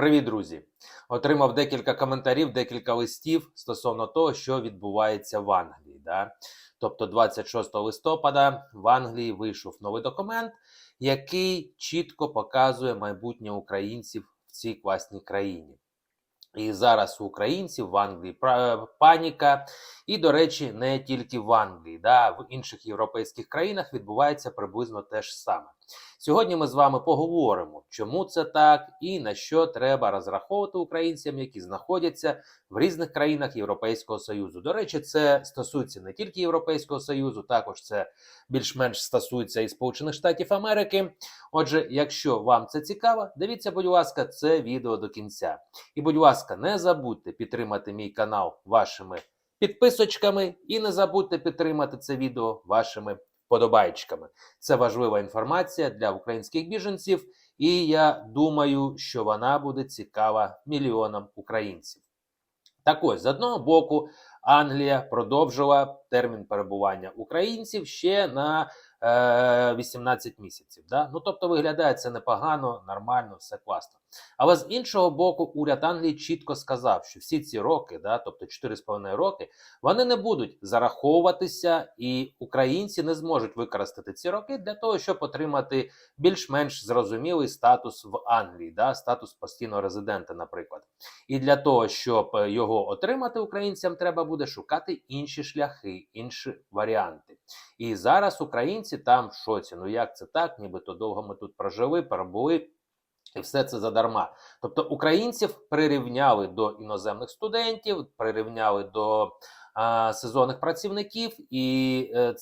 Привіт, друзі! Отримав декілька коментарів, декілька листів стосовно того, що відбувається в Англії. Да? Тобто, 26 листопада в Англії вийшов новий документ, який чітко показує майбутнє українців в цій класній країні. І зараз у українців в Англії пра- паніка. І, до речі, не тільки в Англії, да, в інших європейських країнах відбувається приблизно те ж саме. Сьогодні ми з вами поговоримо, чому це так і на що треба розраховувати українцям, які знаходяться в різних країнах Європейського Союзу. До речі, це стосується не тільки Європейського Союзу, також це більш-менш стосується і Сполучених Штатів Америки. Отже, якщо вам це цікаво, дивіться, будь ласка, це відео до кінця. І, будь ласка, не забудьте підтримати мій канал вашими підписочками, і не забудьте підтримати це відео вашими вподобайчиками. Це важлива інформація для українських біженців, і я думаю, що вона буде цікава мільйонам українців. Так ось, з одного боку, Англія продовжила термін перебування українців ще на 18 місяців. Да? Ну тобто виглядає це непогано, нормально, все класно. Але з іншого боку, уряд Англії чітко сказав, що всі ці роки, да, тобто 4,5 роки, вони не будуть зараховуватися, і українці не зможуть використати ці роки для того, щоб отримати більш-менш зрозумілий статус в Англії, да, статус постійного резидента, наприклад. І для того, щоб е, його отримати українцям, треба буде шукати інші шляхи, інші варіанти. І зараз українці там в шоці. Ну як це так? Нібито довго ми тут прожили, перебули. І все це задарма. Тобто українців прирівняли до іноземних студентів, прирівняли до а, сезонних працівників, і е,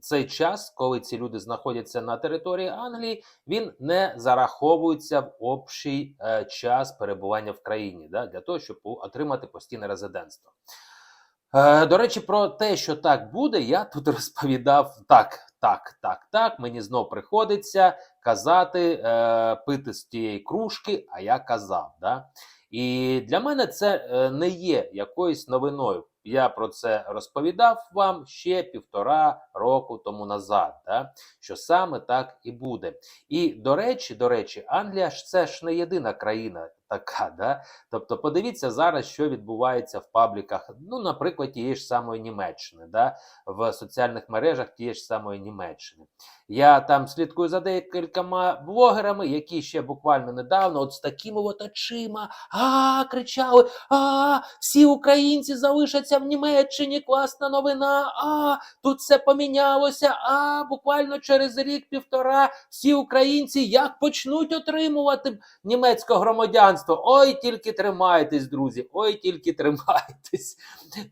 цей час, коли ці люди знаходяться на території Англії, він не зараховується в общий е, час перебування в країні да, для того, щоб отримати постійне резидентство. Е, До речі, про те, що так буде, я тут розповідав так, так, так, так. Мені знов приходиться казати, е, пити з тієї кружки, а я казав. Да? І для мене це е, не є якоюсь новиною. Я про це розповідав вам ще півтора року тому назад, да? що саме так і буде. І до речі, до речі, Англія ж це ж не єдина країна така. Да? Тобто, подивіться зараз, що відбувається в пабліках, ну, наприклад, тієї ж самої Німеччини, да? в соціальних мережах тієї ж самої Німеччини. Я там слідкую за декількома блогерами, які ще буквально недавно, от з такими от очима, а кричали: А, всі українці залишаться в Німеччині, класна новина, а тут все помінялося. А буквально через рік-півтора всі українці як почнуть отримувати німецьке громадянство. Ой, тільки тримайтесь, друзі, ой, тільки тримайтесь.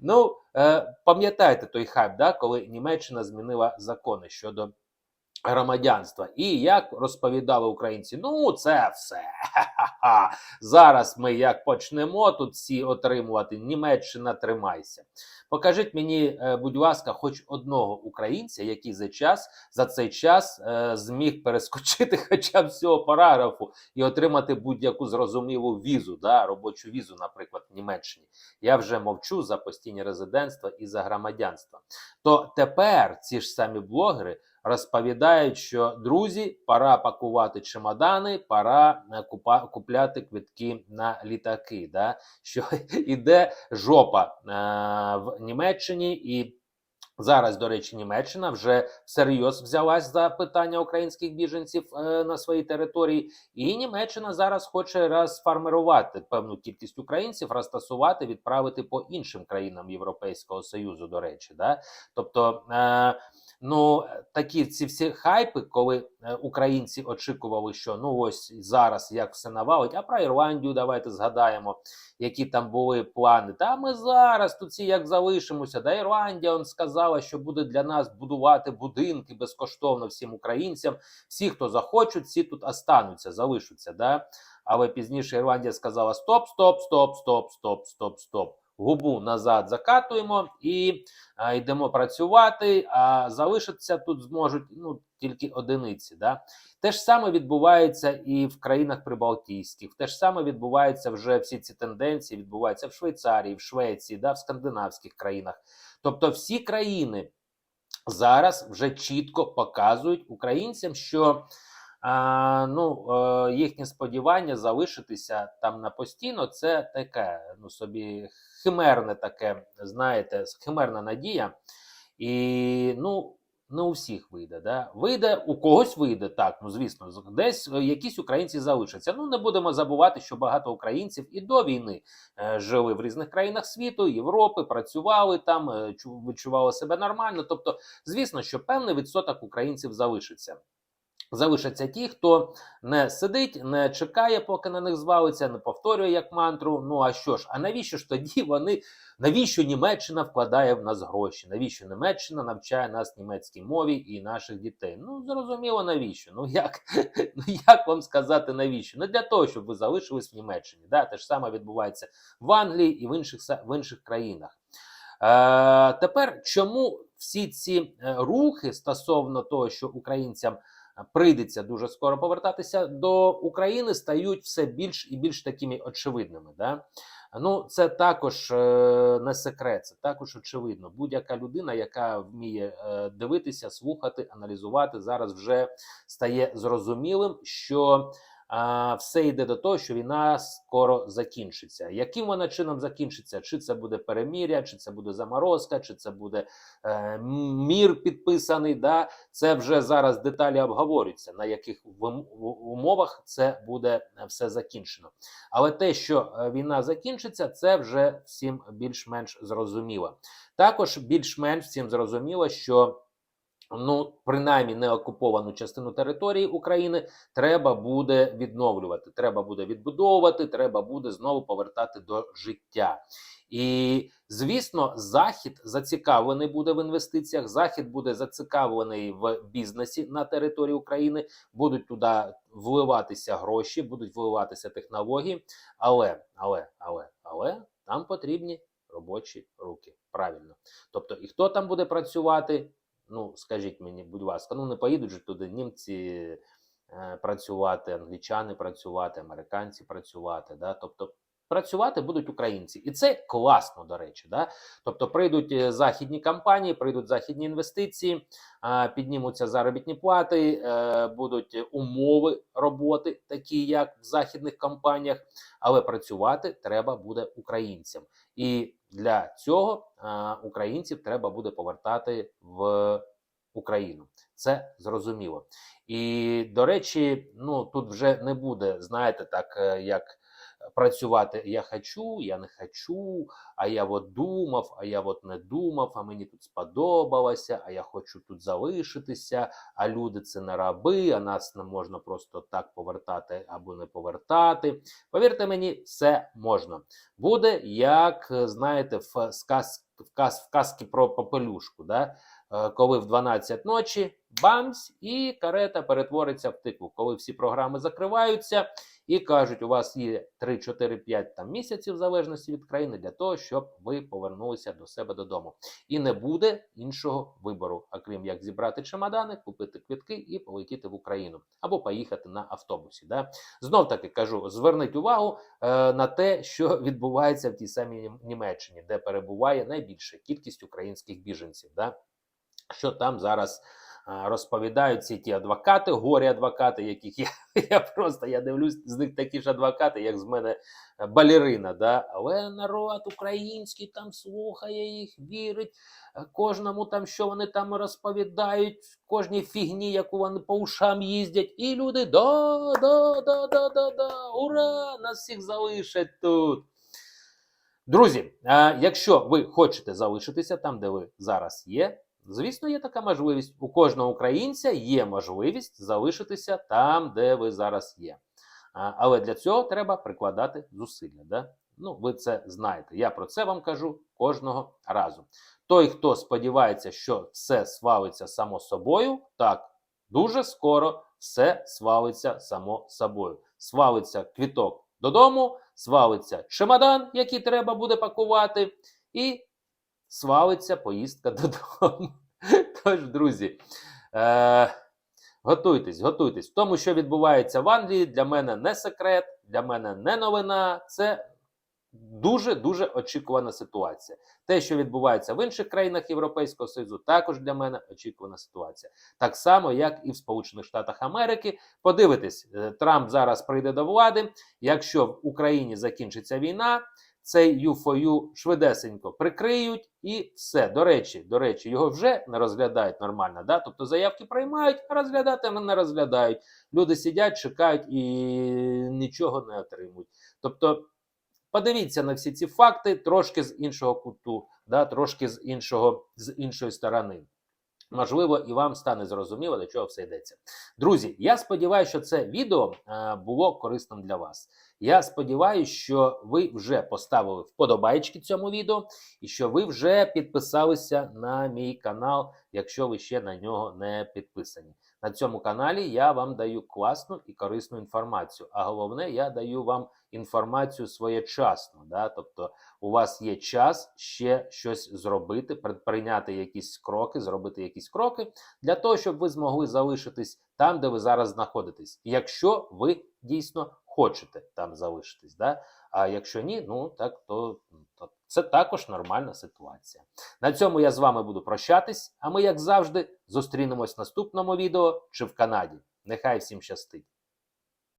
Ну, е, пам'ятаєте той хайп, да, коли Німеччина змінила закони щодо громадянства. І як розповідали українці, ну це все. Зараз ми як почнемо тут всі отримувати. Німеччина тримайся. Покажіть мені, е, будь ласка, хоч одного українця, який за час за цей час е, зміг перескочити хоча б цього параграфу і отримати будь-яку зрозумілу візу, да, робочу візу, наприклад, в Німеччині. Я вже мовчу за постійні резидентства і за громадянство. То тепер ці ж самі блогери розповідають, що друзі, пора пакувати чемодани, пора е, купляти квитки на літаки. Да? Що іде жопа е, в Німеччині і. Зараз, до речі, Німеччина вже всерйоз взялась за питання українських біженців е, на своїй території, і Німеччина зараз хоче розформирувати певну кількість українців, розтасувати, відправити по іншим країнам Європейського Союзу. До речі, да? тобто. Е, Ну, такі ці всі хайпи, коли е, українці очікували, що ну ось зараз як все навалить, а про Ірландію давайте згадаємо, які там були плани. Та ми зараз тут всі як залишимося. Да Ірландія он сказала, що буде для нас будувати будинки безкоштовно всім українцям. Всі, хто захочуть, всі тут остануться, залишаться. Да? Але пізніше Ірландія сказала: стоп, стоп, стоп, стоп, стоп, стоп, стоп. Губу назад закатуємо і а, йдемо працювати. А залишитися тут зможуть ну тільки одиниці. Да? Те ж саме відбувається і в країнах Прибалтійських. Те ж саме відбувається вже всі ці тенденції. Відбуваються в Швейцарії, в Швеції, да, в скандинавських країнах. Тобто, всі країни зараз вже чітко показують українцям, що А, ну, е, їхнє сподівання залишитися там на постійно, це таке, ну собі химерне таке, знаєте, химерна надія. І ну, не у всіх вийде. Да? Вийде, у когось вийде, так, ну звісно, десь е, якісь українці залишаться. Ну, не будемо забувати, що багато українців і до війни е, жили в різних країнах світу, Європи, працювали там, е, відчували себе нормально. Тобто, звісно, що певний відсоток українців залишиться. Залишаться ті, хто не сидить, не чекає, поки на них звалиться, не повторює як мантру. Ну а що ж? А навіщо ж тоді вони? Навіщо Німеччина вкладає в нас гроші? Навіщо Німеччина навчає нас німецькій мові і наших дітей? Ну зрозуміло, навіщо? Ну як, ну як вам сказати навіщо? Не для того, щоб ви залишились в Німеччині. Да? Те ж саме відбувається в Англії і в інших в інших країнах. Е, тепер чому всі ці е, рухи стосовно того, що українцям прийдеться дуже скоро повертатися до України, стають все більш і більш такими очевидними. Да? Ну, це також е, не секрет, це також очевидно. Будь-яка людина, яка вміє е, дивитися, слухати, аналізувати, зараз вже стає зрозумілим, що а, все йде до того, що війна скоро закінчиться. Яким вона чином закінчиться? Чи це буде переміря, чи це буде заморозка, чи це буде е, мір підписаний? Да? Це вже зараз деталі обговорюються, на яких умовах це буде е, все закінчено. Але те, що е, війна закінчиться, це вже всім більш-менш зрозуміло. Також більш-менш всім зрозуміло, що ну, принаймні не окуповану частину території України треба буде відновлювати, треба буде відбудовувати, треба буде знову повертати до життя. І звісно, захід зацікавлений буде в інвестиціях. Захід буде зацікавлений в бізнесі на території України. Будуть туди вливатися гроші, будуть вливатися технології. Але, але, але, але там потрібні робочі руки. Правильно. Тобто, і хто там буде працювати? Ну, скажіть мені, будь ласка, ну не поїдуть же туди німці е, працювати, англічани працювати, американці працювати. Да? Тобто працювати будуть українці, і це класно, до речі. Да? Тобто прийдуть е, західні компанії, прийдуть західні інвестиції, піднімуться заробітні плати, е, будуть умови роботи, такі як в західних компаніях, але працювати треба буде українцям. І для цього е, українців треба буде повертати в Україну. Це зрозуміло. І до речі, ну тут вже не буде, знаєте, так е, як працювати я хочу, я не хочу, а я от думав, а я от не думав, а мені тут сподобалося, а я хочу тут залишитися, а люди це не раби, а нас не можна просто так повертати або не повертати. Повірте мені, все можна. Буде як, е, знаєте, в сказ, в каз, в казки про попелюшку, да? Е, коли в 12 ночі бамс, і карета перетвориться в тикву. Коли всі програми закриваються і кажуть, у вас є 3, 4, 5 там, місяців, в залежності від країни, для того, щоб ви повернулися до себе додому. І не буде іншого вибору, окрім як зібрати чемодани, купити квитки і полетіти в Україну або поїхати на автобусі. Да? Знов таки кажу: зверніть увагу е, на те, що відбувається в тій самій Німеччині, де перебуває найбільша кількість українських біженців. Да? Що там зараз розповідають ці ті адвокати, горі адвокати, яких я, я просто я дивлюсь, з них такі ж адвокати, як з мене е, балерина. Да? Але народ український там слухає їх, вірить е, кожному там, що вони там розповідають, кожній фігні, яку вони по ушам їздять. І люди да, да, да, да, да, да, ура! Нас всіх залишать тут. Друзі, якщо ви хочете залишитися там, де ви зараз є, звісно, є така можливість. У кожного українця є можливість залишитися там, де ви зараз є. Але для цього треба прикладати зусилля. Да? Ну, ви це знаєте. Я про це вам кажу кожного разу. Той, хто сподівається, що все свалиться само собою, так, дуже скоро все свалиться само собою. Свалиться квіток додому, свалиться чемодан, який треба буде пакувати, і свалиться поїздка додому. Тож, друзі, е, готуйтесь, готуйтесь. Тому, що відбувається в Англії, для мене не секрет, для мене не новина. Це Дуже дуже очікувана ситуація. Те, що відбувається в інших країнах Європейського Союзу, також для мене очікувана ситуація. Так само, як і в Сполучених Штатах Америки. Подивитись, е, Трамп зараз прийде до влади. Якщо в Україні закінчиться війна, цей U4U швидесенько прикриють і все. До речі, до речі, його вже не розглядають нормально. Да? Тобто заявки приймають, а розглядати не розглядають. Люди сидять, чекають і нічого не отримують. Тобто. Подивіться на всі ці факти трошки з іншого куту, да, трошки з іншого з іншої сторони. Можливо, і вам стане зрозуміло, до чого все йдеться. Друзі, я сподіваюся, що це відео е, було корисним для вас. Я сподіваюся, що ви вже поставили вподобайки цьому відео і що ви вже підписалися на мій канал, якщо ви ще на нього не підписані. На цьому каналі я вам даю класну і корисну інформацію. А головне, я даю вам інформацію своєчасно. Да? Тобто, у вас є час ще щось зробити, прийняти якісь кроки, зробити якісь кроки для того, щоб ви змогли залишитись там, де ви зараз знаходитесь, якщо ви дійсно хочете там залишитись. Да? А якщо ні, ну так то, то це також нормальна ситуація. На цьому я з вами буду прощатись. А ми, як завжди, зустрінемось в наступному відео чи в Канаді. Нехай всім щастить!